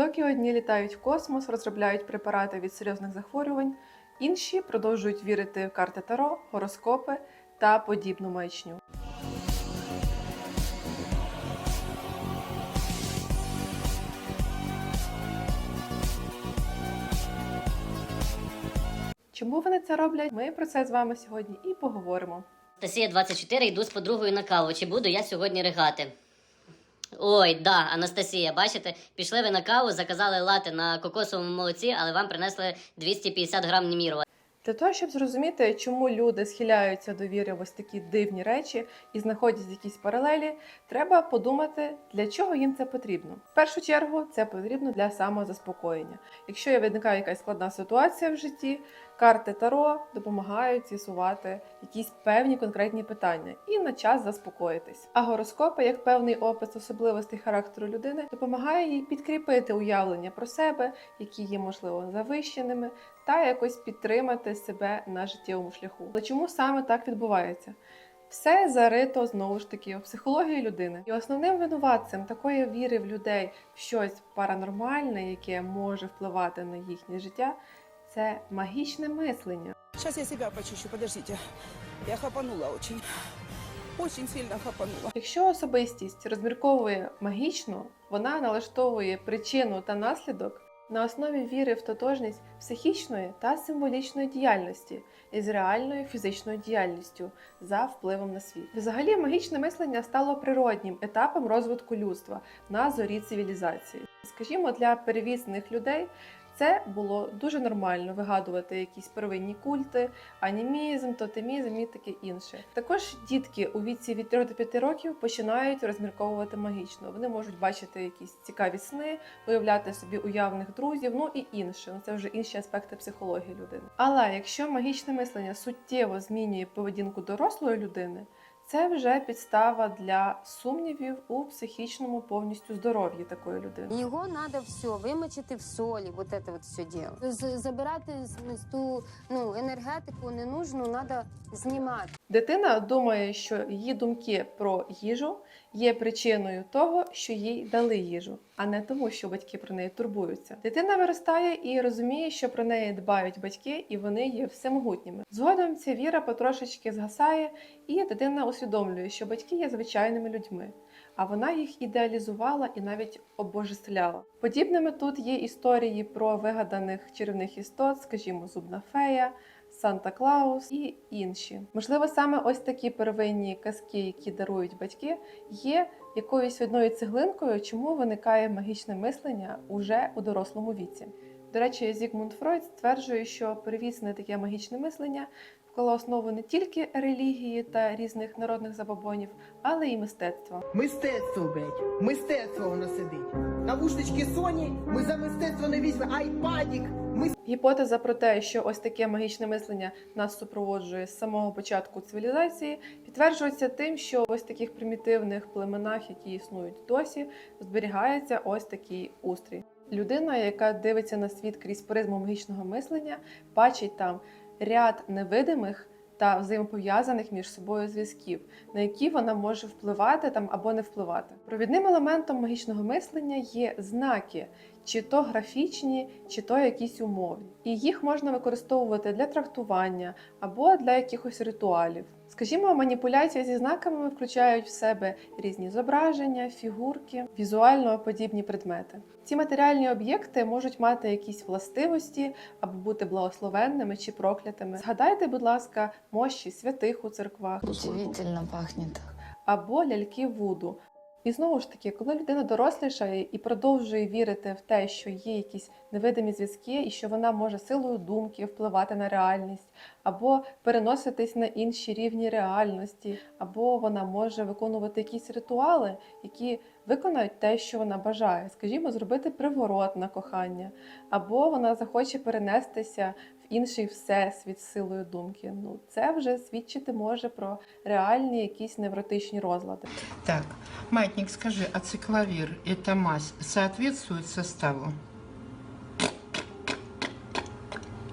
Доки одні літають в космос, розробляють препарати від серйозних захворювань, інші продовжують вірити в карти Таро, гороскопи та подібну маячню. Чому вони це роблять? Ми про це з вами сьогодні і поговоримо. Анастасія 24, йду з подругою на каву. Чи буду я сьогодні ригати? Ой, да, Анастасія, бачите, пішли ви на каву, заказали лати на кокосовому молоці, але вам принесли 250 грам Німірова. Для того, щоб зрозуміти, чому люди схиляються до віри в ось такі дивні речі і знаходять якісь паралелі, треба подумати, для чого їм це потрібно. В першу чергу це потрібно для самозаспокоєння. Якщо виникає якась складна ситуація в житті, карти Таро допомагають з'ясувати якісь певні конкретні питання і на час заспокоїтись. А гороскопи, як певний опис особливостей характеру людини, допомагає їй підкріпити уявлення про себе, які є можливо завищеними, та якось підтримати себе на життєвому шляху. Але чому саме так відбувається? Все зарито знову ж таки в психології людини. І основним винуватцем такої віри в людей в щось паранормальне, яке може впливати на їхнє життя, це магічне мислення. Сейчас я себя почищу, подождите. Я хапанула очень. Очень сильно хапанула. Якщо особистість розмірковує магічно, вона налаштовує причину та наслідок на основі віри в тотожність психічної та символічної діяльності із реальною фізичною діяльністю за впливом на світ. Взагалі, магічне мислення стало природнім етапом розвитку людства на зорі цивілізації. Скажімо, для перевізних людей це було дуже нормально вигадувати якісь первинні культи, анімізм, тотемізм і таке інше. Також дітки у віці від 3 до 5 років починають розмірковувати магічно. Вони можуть бачити якісь цікаві сни, уявляти собі уявних друзів, ну і інше. Ну це вже інші аспекти психології людини. Але якщо магічне мислення суттєво змінює поведінку дорослої людини. Це вже підстава для сумнівів у психічному повністю здоров'ї такої людини. Його треба все вимочити в солі, вот це вот все діло. Забирати з ту ну, енергетику ненужну треба знімати. Дитина думає, що її думки про їжу є причиною того, що їй дали їжу, а не тому, що батьки про неї турбуються. Дитина виростає і розуміє, що про неї дбають батьки, і вони є всемогутніми. Згодом ця віра потрошечки згасає, і дитина усвідомлює, що батьки є звичайними людьми. А вона їх ідеалізувала і навіть обожествляла. Подібними тут є історії про вигаданих чарівних істот, скажімо, зубна фея, Санта Клаус і інші. Можливо, саме ось такі первинні казки, які дарують батьки, є якоюсь одною цеглинкою, чому виникає магічне мислення уже у дорослому віці. До речі, Зігмунд Фройд стверджує, що перевісне таке магічне мислення вклало основу не тільки релігії та різних народних забобонів, але й мистецтва. Мистецтво, блядь, мистецтво воно сидить. Навушнички Sony, ми за мистецтво не візьмемо, айпадік. Ми Гіпотеза про те, що ось таке магічне мислення нас супроводжує з самого початку цивілізації, підтверджується тим, що в ось таких примітивних племенах, які існують досі, зберігається ось такий устрій. Людина, яка дивиться на світ крізь призму магічного мислення, бачить там ряд невидимих та взаємопов'язаних між собою зв'язків, на які вона може впливати там або не впливати. Провідним елементом магічного мислення є знаки, чи то графічні, чи то якісь умовні. І їх можна використовувати для трактування або для якихось ритуалів. Скажімо, маніпуляції зі знаками включають в себе різні зображення, фігурки, візуально подібні предмети. Ці матеріальні об'єкти можуть мати якісь властивості або бути благословенними чи проклятими. Згадайте, будь ласка, мощі святих у церквах Удивительно пахнет. або ляльки Вуду. І знову ж таки, коли людина дорослішає і продовжує вірити в те, що є якісь невидимі зв'язки, і що вона може силою думки впливати на реальність, або переноситись на інші рівні реальності, або вона може виконувати якісь ритуали, які виконають те, що вона бажає, скажімо, зробити приворот на кохання, або вона захоче перенестися інший всесвіт з силою думки. Ну це вже свідчити може про реальні якісь невротичні розлади. Так, маятник, скажи, ацикловір і та мазь соответствують составу?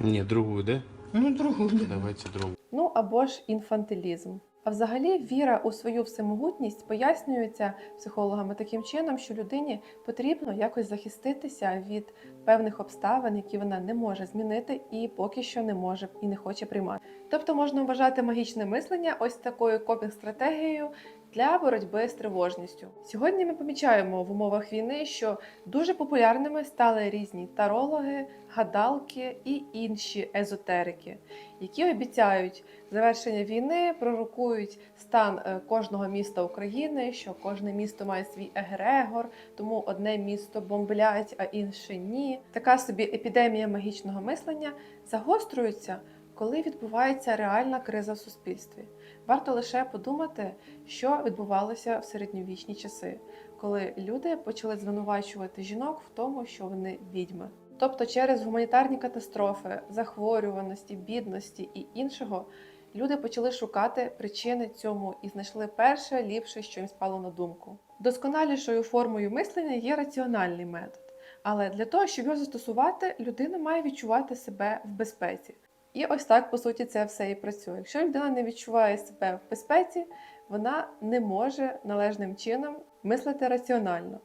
Ні, другу, де? Ну, другу. Давайте другу. Ну або ж інфантилізм. А взагалі віра у свою всемогутність пояснюється психологами таким чином, що людині потрібно якось захиститися від певних обставин, які вона не може змінити і поки що не може і не хоче приймати. Тобто можна вважати магічне мислення ось такою копінг-стратегією для боротьби з тривожністю. Сьогодні ми помічаємо в умовах війни, що дуже популярними стали різні тарологи, гадалки і інші езотерики, які обіцяють завершення війни, пророкують стан е, кожного міста України, що кожне місто має свій егрегор, тому одне місто бомблять, а інше ні. Така собі епідемія магічного мислення загострюється, коли відбувається реальна криза в суспільстві. Варто лише подумати, що відбувалося в середньовічні часи, коли люди почали звинувачувати жінок в тому, що вони відьми. Тобто через гуманітарні катастрофи, захворюваності, бідності і іншого люди почали шукати причини цьому і знайшли перше ліпше, що їм спало на думку. Досконалішою формою мислення є раціональний метод, але для того, щоб його застосувати, людина має відчувати себе в безпеці. І ось так, по суті, це все і працює. Якщо людина не відчуває себе в безпеці, вона не може належним чином мислити раціонально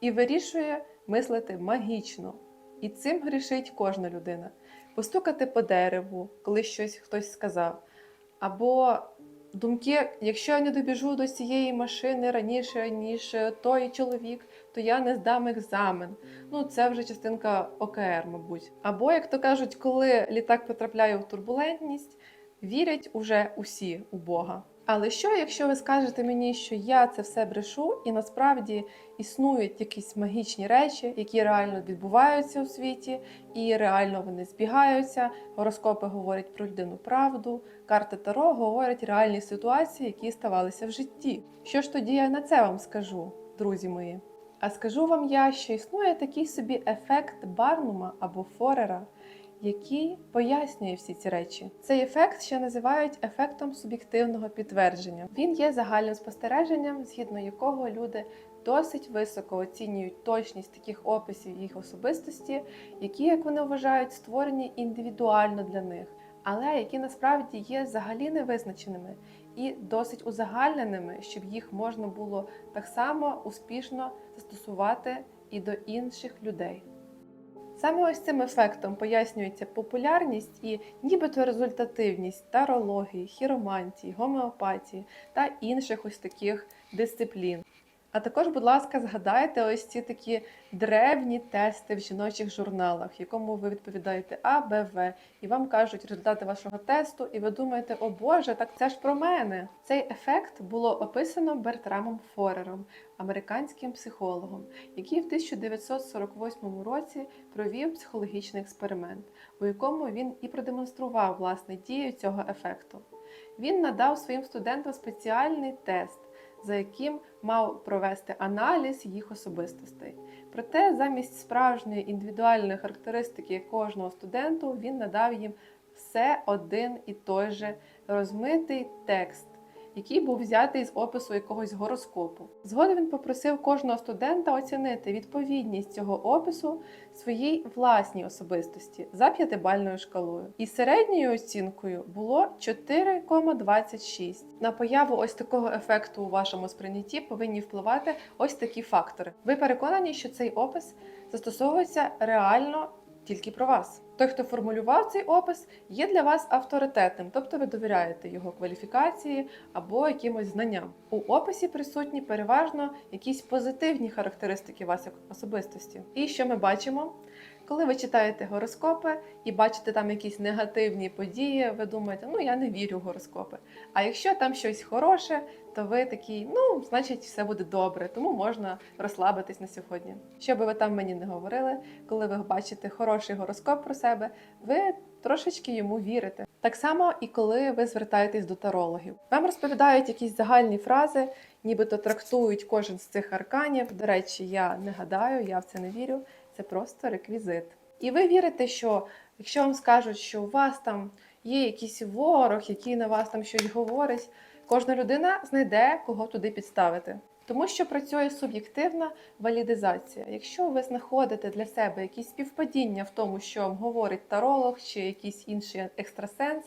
і вирішує мислити магічно. І цим грішить кожна людина. Постукати по дереву, коли щось хтось сказав. Або думки, якщо я не добіжу до цієї машини раніше, ніж той чоловік, то я не здам екзамен. Ну, це вже частинка ОКР, мабуть. Або, як то кажуть, коли літак потрапляє в турбулентність, вірять уже усі у Бога. Але що, якщо ви скажете мені, що я це все брешу, і насправді існують якісь магічні речі, які реально відбуваються у світі, і реально вони збігаються. Гороскопи говорять про людину правду, карти Таро говорять реальні ситуації, які ставалися в житті. Що ж тоді я на це вам скажу, друзі мої? А скажу вам я, що існує такий собі ефект Барнума або Форера, який пояснює всі ці речі. Цей ефект ще називають ефектом суб'єктивного підтвердження. Він є загальним спостереженням, згідно якого люди досить високо оцінюють точність таких описів їх особистості, які, як вони вважають, створені індивідуально для них, але які насправді є взагалі невизначеними і досить узагальненими, щоб їх можна було так само успішно застосувати і до інших людей. Саме ось цим ефектом пояснюється популярність і нібито результативність тарології, хіромантії, гомеопатії та інших ось таких дисциплін. А також, будь ласка, згадайте ось ці такі древні тести в жіночих журналах, якому ви відповідаєте А, Б, В, і вам кажуть результати вашого тесту, і ви думаєте, о Боже, так це ж про мене. Цей ефект було описано Бертрамом Форером, американським психологом, який в 1948 році провів психологічний експеримент, у якому він і продемонстрував власне дію цього ефекту. Він надав своїм студентам спеціальний тест, за яким мав провести аналіз їх особистостей. Проте, замість справжньої індивідуальної характеристики кожного студенту, він надав їм все один і той же розмитий текст, який був взятий з опису якогось гороскопу. Згодом він попросив кожного студента оцінити відповідність цього опису своїй власній особистості за п'ятибальною шкалою. І середньою оцінкою було 4,26. На появу ось такого ефекту у вашому сприйнятті повинні впливати ось такі фактори. Ви переконані, що цей опис застосовується реально тільки про вас. Той, хто формулював цей опис, є для вас авторитетним, тобто ви довіряєте його кваліфікації або якимось знанням. У описі присутні переважно якісь позитивні характеристики вас як особистості. І що ми бачимо? Коли ви читаєте гороскопи і бачите там якісь негативні події, ви думаєте, ну я не вірю в гороскопи. А якщо там щось хороше, то ви такі, ну, значить, все буде добре, тому можна розслабитись на сьогодні. Що би ви там мені не говорили, коли ви бачите хороший гороскоп про себе, ви трошечки йому вірите. Так само і коли ви звертаєтесь до тарологів. Вам розповідають якісь загальні фрази, нібито трактують кожен з цих арканів. До речі, я не гадаю, я в це не вірю. Це просто реквізит. І ви вірите, що якщо вам скажуть, що у вас там є якийсь ворог, який на вас там щось говорить, кожна людина знайде кого туди підставити. Тому що працює суб'єктивна валідизація. Якщо ви знаходите для себе якісь співпадіння в тому, що вам говорить таролог чи якийсь інший екстрасенс,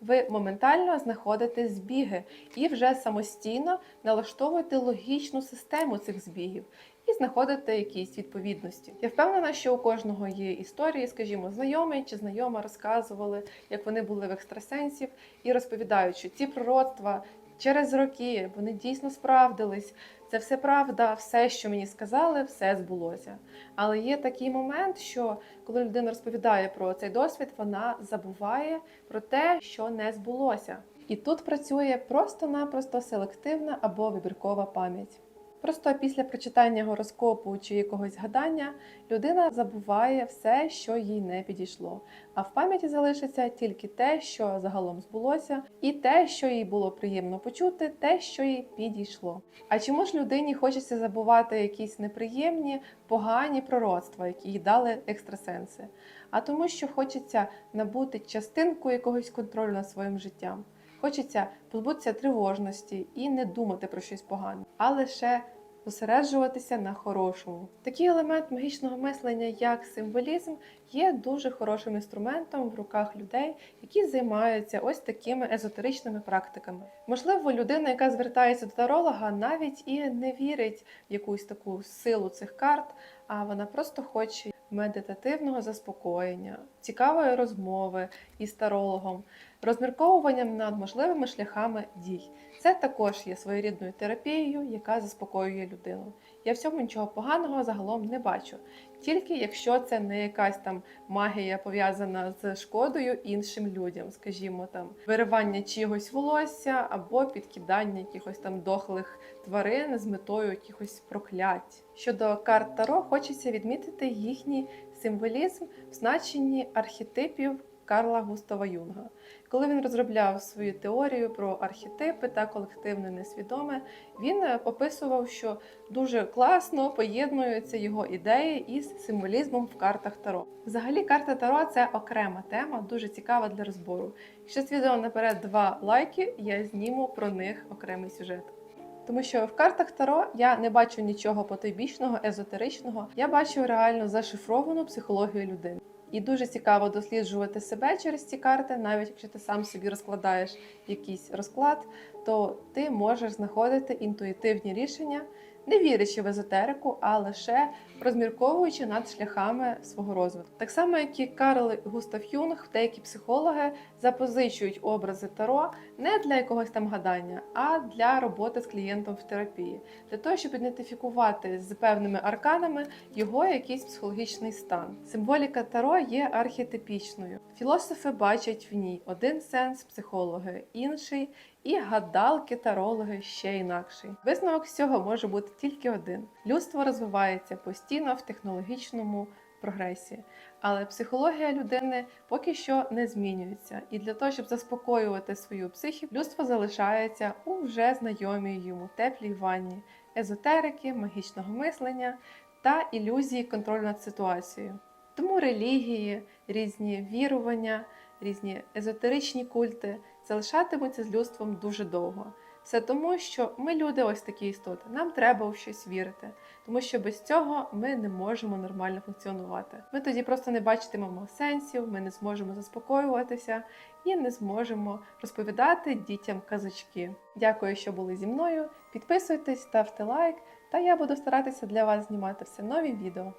ви моментально знаходите збіги і вже самостійно налаштовуєте логічну систему цих збігів і знаходите якісь відповідності. Я впевнена, що у кожного є історії, скажімо, знайомий чи знайома розказували, як вони були в екстрасенсів, і розповідають, що ці пророцтва через роки вони дійсно справдились. Це все правда, все, що мені сказали, все збулося. Але є такий момент, що коли людина розповідає про цей досвід, вона забуває про те, що не збулося. І тут працює просто-напросто селективна або вибіркова пам'ять. Просто після прочитання гороскопу чи якогось гадання людина забуває все, що їй не підійшло. А в пам'яті залишиться тільки те, що загалом збулося, і те, що їй було приємно почути, те, що їй підійшло. А чому ж людині хочеться забувати якісь неприємні, погані пророцтва, які їй дали екстрасенси? А тому, що хочеться набути частинку якогось контролю над своїм життям. Хочеться позбутися тривожності і не думати про щось погане, а лише зосереджуватися на хорошому. Такий елемент магічного мислення, як символізм, є дуже хорошим інструментом в руках людей, які займаються ось такими езотеричними практиками. Можливо, людина, яка звертається до таролога, навіть і не вірить в якусь таку силу цих карт, а вона просто хоче медитативного заспокоєння, цікавої розмови із тарологом, розмірковуванням над можливими шляхами дій. Це також є своєрідною терапією, яка заспокоює людину. Я в цьому нічого поганого загалом не бачу, тільки якщо це не якась там магія пов'язана з шкодою іншим людям, скажімо, там виривання чогось волосся або підкидання якихось там дохлих тварин з метою якихось проклять. Щодо карт Таро, хочеться відмітити їхній символізм в значенні архетипів Карла Густава Юнга. Коли він розробляв свою теорію про архетипи та колективне несвідоме, він е, описував, що дуже класно поєднуються його ідеї із символізмом в картах Таро. Взагалі, карта Таро це окрема тема, дуже цікава для розбору. Якщо з відео наперед два лайки, я зніму про них окремий сюжет. Тому що в картах Таро я не бачу нічого потойбічного, езотеричного. Я бачу реально зашифровану психологію людини. І дуже цікаво досліджувати себе через ці карти, навіть якщо ти сам собі розкладаєш якийсь розклад, то ти можеш знаходити інтуїтивні рішення, не вірячи в езотерику, а лише розмірковуючи над шляхами свого розвитку. Так само, як і Карл Густав Юнг, деякі психологи запозичують образи Таро не для якогось там гадання, а для роботи з клієнтом в терапії, для того, щоб ідентифікувати з певними арканами його якийсь психологічний стан. Символіка Таро є архетипічною. Філософи бачать в ній один сенс, психологи інший, і гадалки тарологи ще інакший. Висновок з цього може бути тільки один: людство розвивається постійно в технологічному прогресі, але психологія людини поки що не змінюється. І для того, щоб заспокоювати свою психіку, людство залишається у вже знайомій йому теплій ванні езотерики, магічного мислення та ілюзії контролю над ситуацією. Тому релігії, різні вірування, різні езотеричні культи залишатимуться з людством дуже довго. Все тому, що ми люди ось такі істоти. Нам треба у щось вірити, тому що без цього ми не можемо нормально функціонувати. Ми тоді просто не бачитимемо сенсів, ми не зможемо заспокоюватися і не зможемо розповідати дітям казочки. Дякую, що були зі мною. Підписуйтесь, ставте лайк, та я буду старатися для вас знімати все нові відео.